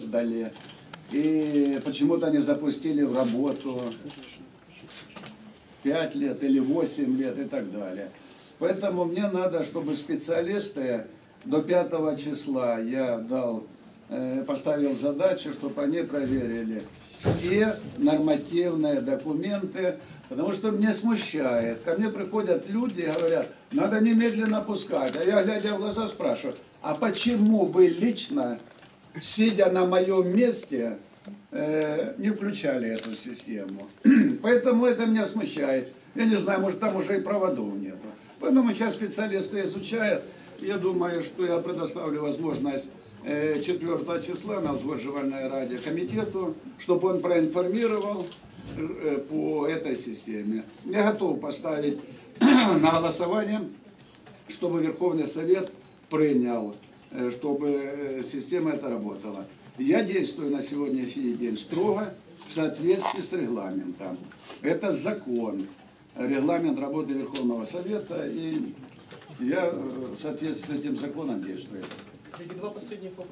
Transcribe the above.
создали, и почему-то они запустили в работу 5 лет или 8 лет и так далее. Поэтому мне надо, чтобы специалисты до 5 числа я дал, э, поставил задачу, чтобы они проверили все нормативные документы, потому что мне смущает. Ко мне приходят люди и говорят, надо немедленно пускать. А я, глядя в глаза, спрашиваю, а почему вы лично, сидя на моем месте, э, не включали эту систему? Поэтому это меня смущает. Я не знаю, может там уже и проводов нету. Поэтому сейчас специалисты изучают. Я думаю, что я предоставлю возможность э, 4 числа на взвоживальной раде комитету, чтобы он проинформировал э, по этой системе. Я готов поставить на голосование, чтобы Верховный Совет принял, э, чтобы э, система эта работала. Я действую на сегодняшний день строго в соответствии с регламентом. Это закон, регламент работы Верховного Совета, и я э, в соответствии с этим законом действую. Два последних вопроса.